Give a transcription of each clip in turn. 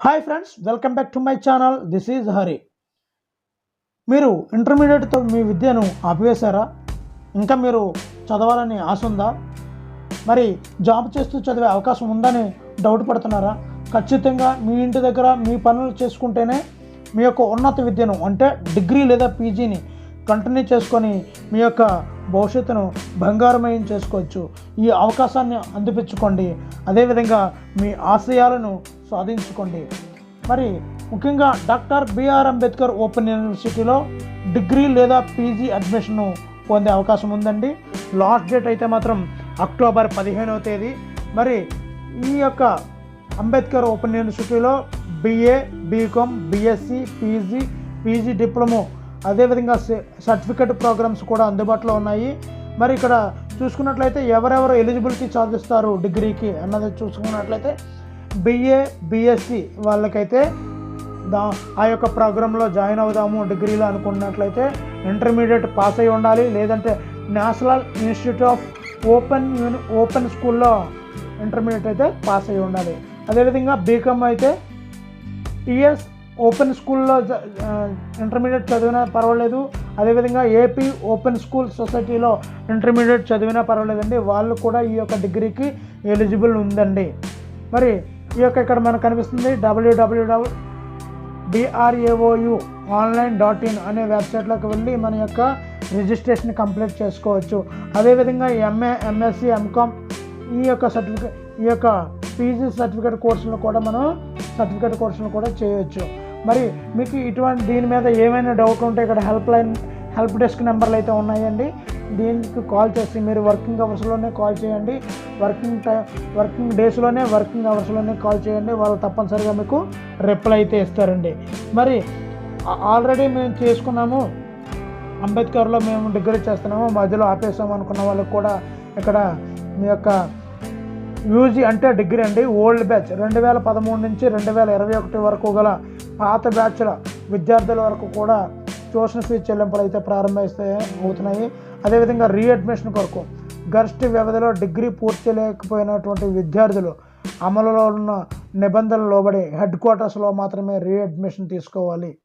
Hi friends welcome back to my channel this is Hari మీరు ఇంటర్మీడియట్తో మీ విద్యను ఆపివేశారా? ఇంకా మీరు చదవాలని ఆశ ఉందా? మరి జాబ్ చేస్తూ చదివే అవకాశం ఉందని డౌట్ పడుతున్నారా? ఖచ్చితంగా మీ ఇంటి దగ్గర మీ పనులు చేసుకుంటేనే మీ యొక్క ఉన్నత విద్యను అంటే డిగ్రీ లేదా పీజీని కంటిన్యూ చేసుకొని మీ యొక్క భవిష్యత్తును బంగారమయం చేసుకోవచ్చు. ఈ అవకాశాన్ని అందిపించుకోండి. అదేవిధంగా మీ ఆశయాలను సాధించుకోండి. మరి ముఖ్యంగా డాక్టర్ బిఆర్ అంబేద్కర్ ఓపెన్ యూనివర్సిటీలో డిగ్రీ లేదా పీజీ అడ్మిషన్ను పొందే అవకాశం ఉందండి. లాస్ట్ డేట్ అయితే మాత్రం అక్టోబర్ పదిహేనవ తేదీ. మరి ఈ యొక్క అంబేద్కర్ ఓపెన్ యూనివర్సిటీలో BA BCom BSc PG PG diploma అదేవిధంగా సర్టిఫికెట్ ప్రోగ్రామ్స్ కూడా అందుబాటులో ఉన్నాయి. మరి ఇక్కడ చూసుకున్నట్లయితే ఎవరెవరు ఎలిజిబిలిటీ సాధిస్తారు డిగ్రీకి అన్నది చూసుకున్నట్లయితే బిఏ బిఎస్సి వాళ్ళకైతే దా ఆ యొక్క ప్రోగ్రాంలో జాయిన్ అవుదాము డిగ్రీలో అనుకున్నట్లయితే ఇంటర్మీడియట్ పాస్ అయి ఉండాలి. లేదంటే నేషనల్ ఇన్స్టిట్యూట్ ఆఫ్ ఓపెన్ యూని ఓపెన్ స్కూల్లో ఇంటర్మీడియట్ అయితే పాస్ అయి ఉండాలి. అదేవిధంగా బీకామ్ అయితే టిఎస్ ఓపెన్ స్కూల్లో ఇంటర్మీడియట్ చదివినా పర్వాలేదు. అదేవిధంగా ఏపీ ఓపెన్ స్కూల్ సొసైటీలో ఇంటర్మీడియట్ చదివినా పర్వాలేదండి. వాళ్ళు కూడా ఈ యొక్క డిగ్రీకి ఎలిజిబుల్ ఉందండి. మరి ఈ యొక్క ఇక్కడ మనకు కనిపిస్తుంది W W W D R A O U online dot in అనే వెబ్సైట్లోకి వెళ్ళి మన యొక్క రిజిస్ట్రేషన్ కంప్లీట్ చేసుకోవచ్చు. అదేవిధంగా ఎంఏ ఎంఎస్సి ఎంకామ్ ఈ యొక్క సర్టిఫికేట్ ఈ యొక్క పీజీ సర్టిఫికేట్ కోర్సులు కూడా మనం సర్టిఫికేట్ కోర్సులు కూడా చేయవచ్చు మరి మీకు ఇటువంటి దీని మీద ఏమైనా డౌట్ ఉంటే ఇక్కడ హెల్ప్ లైన్ హెల్ప్ డెస్క్ నెంబర్లు అయితే ఉన్నాయండి. దీనికి కాల్ చేసి మీరు వర్కింగ్ అవర్స్లోనే కాల్ చేయండి. వర్కింగ్ టైం వర్కింగ్ డేస్లోనే వర్కింగ్ అవర్స్లోనే కాల్ చేయండి. వాళ్ళు తప్పనిసరిగా మీకు రిప్లై అయితే ఇస్తారండి. మరి ఆల్రెడీ మేము చేసుకున్నాము. అంబేద్కర్లో మేము డిగ్రీ చేస్తున్నాము. మధ్యలో ఆపేసాము అనుకున్న వాళ్ళకి కూడా ఇక్కడ మీ యొక్క యూజీ అంటే డిగ్రీ అండి. Old batch. రెండు వేల పదమూడు నుంచి రెండు వేల ఇరవై ఒకటి వరకు గల పాత బ్యాచ్ల విద్యార్థుల వరకు కూడా ట్యూషన్ ఫీజు చెల్లింపులు అయితే ప్రారంభిస్తే అవుతున్నాయి. అదేవిధంగా రీఅడ్మిషన్ కొరకు గరిష్ట వ్యవధిలో డిగ్రీ పూర్తి చేయలేకపోయినటువంటి విద్యార్థులు అమలులో ఉన్న నిబంధనలు లోబడి హెడ్ క్వార్టర్స్లో మాత్రమే రీఅడ్మిషన్ తీసుకోవాలి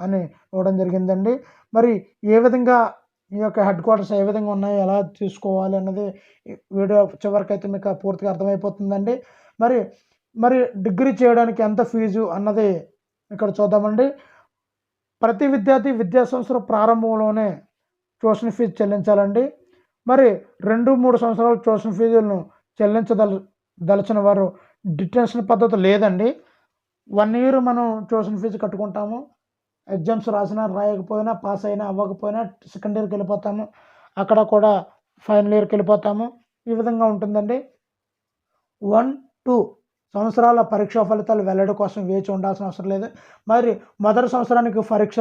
అని ఇవ్వడం జరిగిందండి. మరి ఏ విధంగా ఈ యొక్క హెడ్ క్వార్టర్స్ ఏ విధంగా ఉన్నాయి ఎలా తీసుకోవాలి అన్నది వీడియో చివరికి అయితే మీకు పూర్తిగా అర్థమైపోతుందండి. మరి మరి డిగ్రీ చేయడానికి ఎంత ఫీజు అన్నది ఇక్కడ చూద్దామండి. ప్రతి విద్యార్థి విద్యా సంవత్సరం ప్రారంభంలోనే ట్యూషన్ ఫీజు చెల్లించాలండి. మరి రెండు మూడు సంవత్సరాల ట్యూషన్ ఫీజులను చెల్లించదల దలచిన వారు డిటెన్షన్ పద్ధతి లేదండి. వన్ ఇయర్ మనం ట్యూషన్ ఫీజు కట్టుకుంటాము. ఎగ్జామ్స్ రాసినా రాయకపోయినా పాస్ అయినా అవ్వకపోయినా సెకండ్ ఇయర్కి వెళ్ళిపోతాము. అక్కడ కూడా ఫైనల్ ఇయర్కి వెళ్ళిపోతాము. ఈ విధంగా ఉంటుందండి. వన్ టూ సంవత్సరాల పరీక్షా ఫలితాలు వెల్లడి కోసం వేచి ఉండాల్సిన అవసరం లేదు. మరి మొదటి సంవత్సరానికి పరీక్ష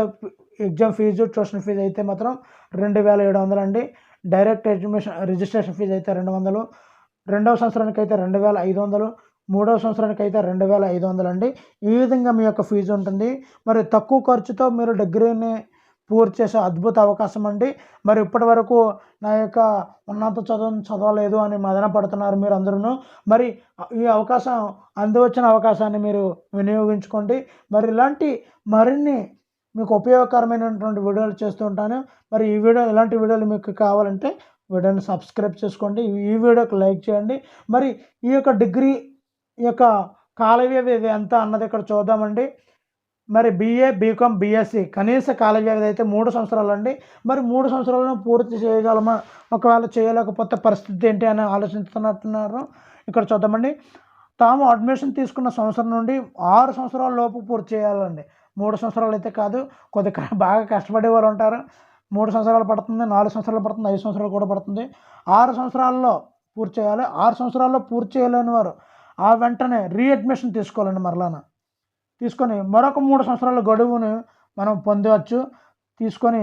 ఎగ్జామ్ ఫీజు ట్యూషన్ ఫీజు అయితే మాత్రం రెండు వేల ఏడు వందలు అండి. డైరెక్ట్ అడ్మిషన్ రిజిస్ట్రేషన్ ఫీజు అయితే రెండు వందలు. రెండవ సంవత్సరానికి అయితే రెండు వేల ఐదు వందలు. మూడవ సంవత్సరానికి అయితే రెండు వేల ఐదు వందలు అండి. ఈ విధంగా మీ యొక్క ఫీజు ఉంటుంది. మరి తక్కువ ఖర్చుతో మీరు డిగ్రీని పూర్తి చేసే అద్భుత అవకాశం అండి. మరి ఇప్పటి వరకు నా యొక్క ఉన్నత చదువును చదవలేదు అని మదన పడుతున్నారు మీరు అందరూ మరి ఈ అవకాశం అందివచ్చిన అవకాశాన్ని మీరు వినియోగించుకోండి. మరి ఇలాంటి మరిన్ని మీకు ఉపయోగకరమైనటువంటి వీడియోలు చేస్తూ ఉంటాను. మరి ఈ వీడియో ఇలాంటి వీడియోలు మీకు కావాలంటే వీడియోని సబ్స్క్రైబ్ చేసుకోండి. ఈ వీడియోకి లైక్ చేయండి. మరి ఈ యొక్క డిగ్రీ ఈ యొక్క కాల వ్యవధి ఎంత అన్నది ఇక్కడ చూద్దామండి. మరి బీఏ బీకామ్ బీఎస్సీ కనీస కాల వ్యవధి అయితే మూడు సంవత్సరాలు అండి మరి మూడు సంవత్సరాలను పూర్తి చేయగలమా? ఒకవేళ చేయలేకపోతే పరిస్థితి ఏంటి అని ఆలోచిస్తున్నట్టున్నారు. ఇక్కడ చూద్దామండి. తాము అడ్మిషన్ తీసుకున్న సంవత్సరం నుండి ఆరు సంవత్సరాల లోపు పూర్తి చేయాలండి. మూడు సంవత్సరాలు అయితే కాదు కొద్దిగా బాగా కష్టపడే వాళ్ళు ఉంటారు. మూడు సంవత్సరాలు పడుతుంది నాలుగు సంవత్సరాలు పడుతుంది ఐదు సంవత్సరాలు కూడా పడుతుంది. ఆరు సంవత్సరాల్లో పూర్తి చేయాలి. ఆరు సంవత్సరాల్లో పూర్తి చేయలేని వారు ఆ వెంటనే రీఅడ్మిషన్ తీసుకోవాలండి మరలాన. తీసుకొని మరొక మూడు సంవత్సరాల గడువును మనం పొందవచ్చు. తీసుకొని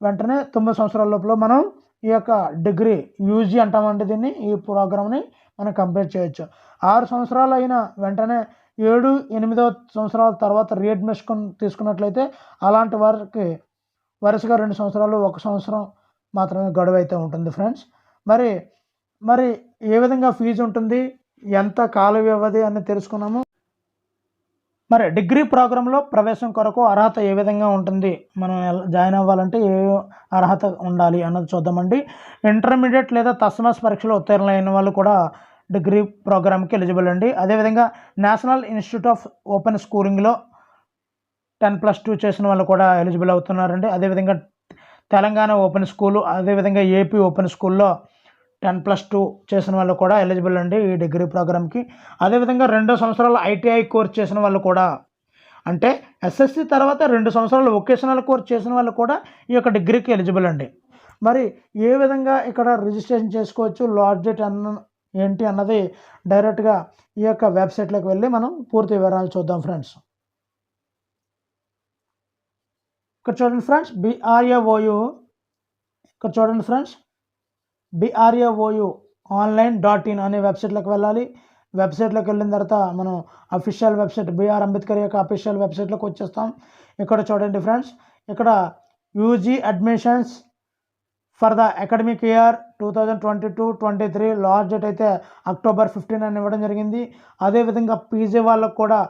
వెంటనే తొమ్మిది సంవత్సరాల లోపల మనం ఈ యొక్క డిగ్రీ యూజీ అంటామండి దీన్ని. ఈ ప్రోగ్రామ్ని మనం కంప్లీట్ చేయొచ్చు. ఆరు సంవత్సరాలు అయిన వెంటనే ఏడు ఎనిమిదవ సంవత్సరాల తర్వాత రీఅడ్మిషన్ తీసుకున్నట్లయితే అలాంటి వారికి వరుసగా రెండు సంవత్సరాలు ఒక సంవత్సరం మాత్రమే గడువు అయితే ఉంటుంది ఫ్రెండ్స్. మరి మరి ఏ విధంగా ఫీజు ఉంటుంది? ఎంత కాల వ్యవధి అని తెలుసుకున్నాము. మరి డిగ్రీ ప్రోగ్రాంలో ప్రవేశం కొరకు అర్హత ఏ విధంగా ఉంటుంది? మనం జాయిన్ అవ్వాలంటే ఏ అర్హత ఉండాలి అన్నది చూద్దామండి. ఇంటర్మీడియట్ లేదా తస్మాస్ పరీక్షలో ఉత్తీర్ణులైన వాళ్ళు కూడా డిగ్రీ ప్రోగ్రామ్కి ఎలిజిబుల్ అండి. అదేవిధంగా నేషనల్ ఇన్స్టిట్యూట్ ఆఫ్ ఓపెన్ స్కూలింగ్లో టెన్ ప్లస్ టూ చేసిన వాళ్ళు కూడా ఎలిజిబుల్ అవుతున్నారండి. అదేవిధంగా తెలంగాణ ఓపెన్ స్కూలు అదేవిధంగా ఏపీ ఓపెన్ స్కూల్లో టెన్ ప్లస్ టూ చేసిన వాళ్ళు కూడా ఎలిజిబుల్ అండి ఈ డిగ్రీ ప్రోగ్రామ్కి అదేవిధంగా రెండు సంవత్సరాలు ఐటీఐ కోర్స్ చేసిన వాళ్ళు కూడా. అంటే ఎస్ఎస్సి తర్వాత రెండు సంవత్సరాలు వొకేషనల్ కోర్స్ చేసిన వాళ్ళు కూడా ఈ యొక్క డిగ్రీకి ఎలిజిబుల్ అండి. మరి ఏ విధంగా ఇక్కడ రిజిస్ట్రేషన్ చేసుకోవచ్చు లాస్ట్ డేట్ అన్న ఏంటి అన్నది డైరెక్ట్గా ఈ యొక్క వెబ్సైట్లోకి వెళ్ళి మనం పూర్తి వివరాలు చూద్దాం ఫ్రెండ్స్ ఇక్కడ చూడండి friends B R A O U ఇక్కడ చూడండి friends B R A O U online dot in అనే వెబ్సైట్లోకి వెళ్ళాలి. వెబ్సైట్లోకి వెళ్ళిన తర్వాత మనం అఫీషియల్ వెబ్సైట్ బిఆర్ అంబేద్కర్ యొక్క అఫీషియల్ వెబ్సైట్లోకి వచ్చేస్తాం. ఇక్కడ చూడండి ఫ్రెండ్స్ ఇక్కడ UG admissions for the academic year two thousand twenty two twenty three last date అయితే అక్టోబర్ ఫిఫ్టీన్ అని ఇవ్వడం జరిగింది. అదేవిధంగా పీజీ వాళ్ళకు కూడా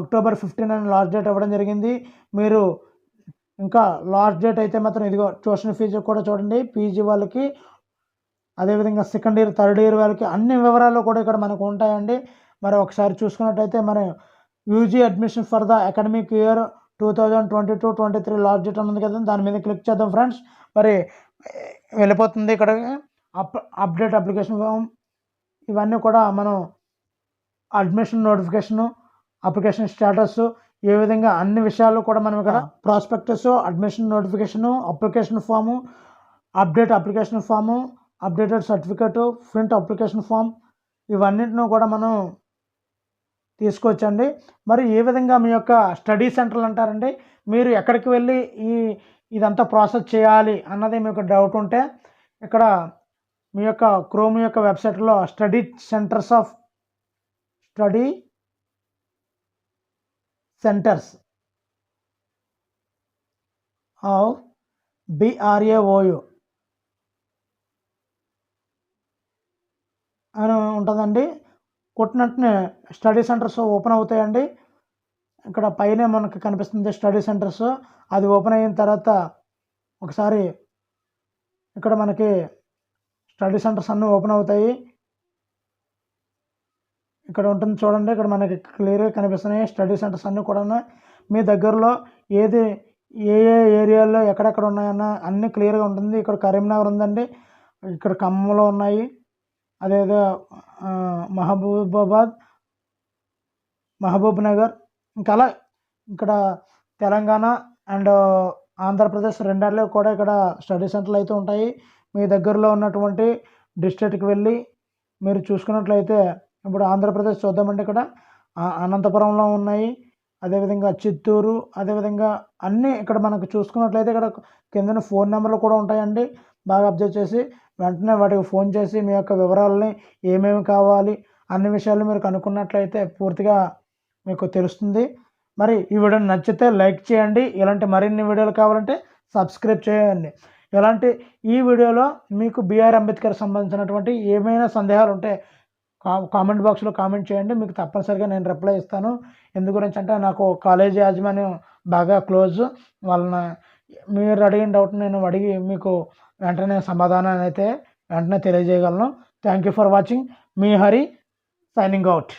అక్టోబర్ ఫిఫ్టీన్ అని లాస్ట్ డేట్ ఇవ్వడం జరిగింది. మీరు ఇంకా లాస్ట్ డేట్ అయితే మాత్రం ఇదిగో ట్యూషన్ ఫీజు కూడా చూడండి. పీజీ వాళ్ళకి అదేవిధంగా సెకండ్ ఇయర్ థర్డ్ ఇయర్ వాళ్ళకి అన్ని వివరాలు కూడా ఇక్కడ మనకు ఉంటాయండి. మరి ఒకసారి చూసుకున్నట్టయితే మరి UG admission for the academic year two thousand twenty two twenty three last date ఉంది కదా దాని మీద క్లిక్ చేద్దాం ఫ్రెండ్స్ మరి వెళ్ళిపోతుంది ఇక్కడ అప్ అప్డేట్ అప్లికేషన్ ఫామ్ ఇవన్నీ కూడా మనం అడ్మిషన్ నోటిఫికేషను అప్లికేషన్ స్టేటస్ ఏ విధంగా అన్ని విషయాలు కూడా మనం ఇక్కడ prospectus admission notification application form update application form updated certificate print application form ఇవన్నిటిని కూడా మనం తీసుకోవచ్చండి మరి ఏ విధంగా మీ యొక్క స్టడీ సెంటర్లు అంటారండి? మీరు ఎక్కడికి వెళ్ళి ఈ ఇదంతా ప్రాసెస్ చేయాలి అన్నది మీకు డౌట్ ఉంటే ఇక్కడ మీ యొక్క క్రోమ్ యొక్క వెబ్సైట్లో study centres of study centres of B R A O U అని ఉంటుందండి. కొట్టినట్టునే స్టడీ సెంటర్స్ ఓపెన్ అవుతాయండి. ఇక్కడ పైన మనకి కనిపిస్తుంది స్టడీ సెంటర్స్. అది ఓపెన్ అయిన తర్వాత ఒకసారి ఇక్కడ మనకి స్టడీ సెంటర్స్ అన్నీ ఓపెన్ అవుతాయి. ఇక్కడ ఉంటుంది చూడండి ఇక్కడ మనకి క్లియర్గా కనిపిస్తున్నాయి స్టడీ సెంటర్స్ అన్నీ కూడా మీ దగ్గరలో ఏది ఏ ఏ ఏరియాల్లో ఎక్కడెక్కడ ఉన్నాయన్న అన్నీ క్లియర్గా ఉంటుంది. ఇక్కడ కరీంనగర్ ఉందండి. ఇక్కడ ఖమ్మంలో ఉన్నాయి. అదేదో మహబూబాబాద్ మహబూబ్ నగర్ ఇంకా అలా ఇక్కడ తెలంగాణ అండ్ ఆంధ్రప్రదేశ్ రెండాల్లో కూడా ఇక్కడ స్టడీ సెంటర్లు అయితే ఉంటాయి. మీ దగ్గరలో ఉన్నటువంటి డిస్ట్రిక్ట్కి వెళ్ళి మీరు చూసుకున్నట్లయితే ఇప్పుడు ఆంధ్రప్రదేశ్ చూద్దామంటే ఇక్కడ అనంతపురంలో ఉన్నాయి. అదేవిధంగా చిత్తూరు అదేవిధంగా అన్నీ ఇక్కడ మనకు చూసుకున్నట్లయితే ఇక్కడ కిందన ఫోన్ నెంబర్లు కూడా ఉంటాయండి. బాగా అబ్జర్వ్ చేసి వెంటనే వాటికి ఫోన్ చేసి మీ యొక్క వివరాలని ఏమేమి కావాలి అన్ని విషయాలు మీరు కనుక్కున్నట్లయితే పూర్తిగా మీకు తెలుస్తుంది. మరి ఈ వీడియో నచ్చితే లైక్ చేయండి. ఇలాంటి మరిన్ని వీడియోలు కావాలంటే సబ్స్క్రైబ్ చేయండి. ఇలాంటి ఈ వీడియోలో మీకు బిఆర్ అంబేద్కర్ సంబంధించినటువంటి ఏమైనా సందేహాలు ఉంటే కా కామెంట్ బాక్స్లో కామెంట్ చేయండి. మీకు తప్పనిసరిగా నేను రిప్లై ఇస్తాను. ఎందు గురించి అంటే నాకు కాలేజీ యాజమాన్యం బాగా క్లోజ్. వాళ్ళని మీరు అడిగిన డౌట్ నేను అడిగి మీకు వెంటనే సమాధానాన్ని అయితే వెంటనే తెలియజేయగలను. థ్యాంక్ యూ ఫర్ వాచింగ్ మీ హరి సైనింగ్ అవుట్